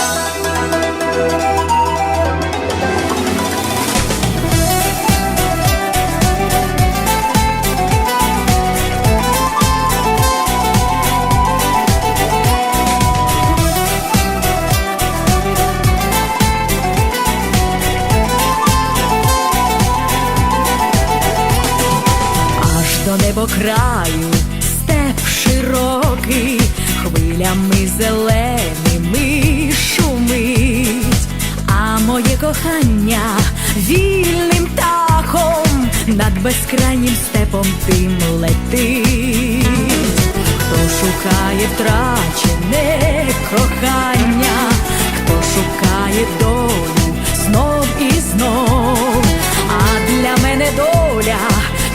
аж до небокраю степ широкий, хвилями зеленими кохання вільним птахом над безкрайнім степом тим летить. Хто шукає втрачене кохання, хто шукає долю знов і знов, а для мене доля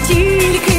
тільки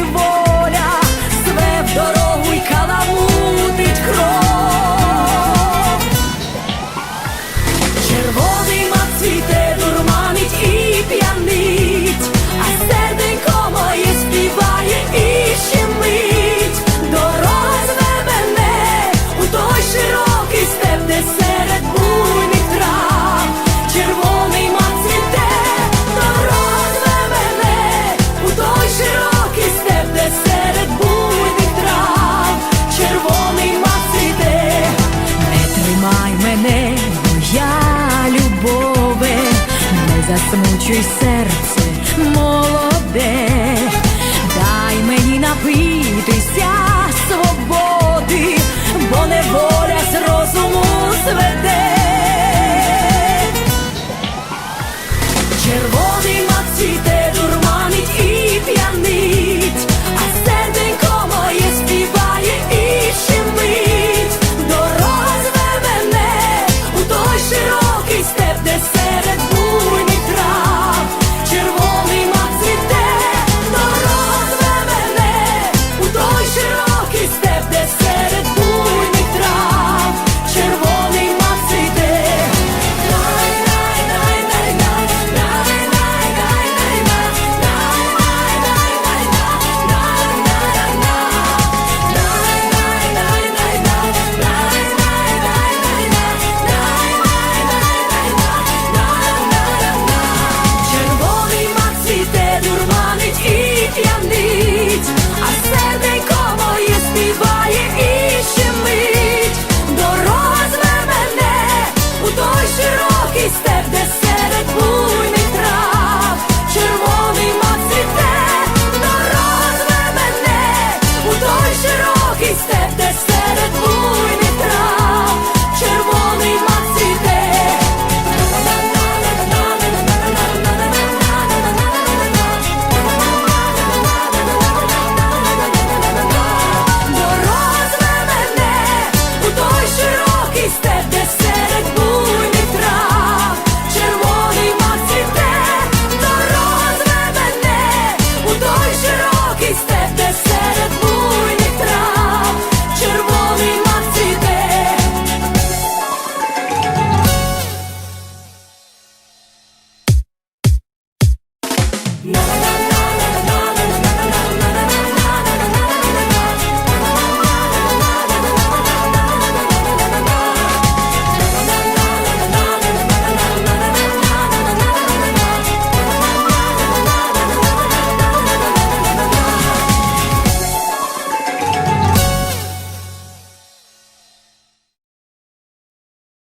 тримай мене, моя любове, не засмучуй серце молоде,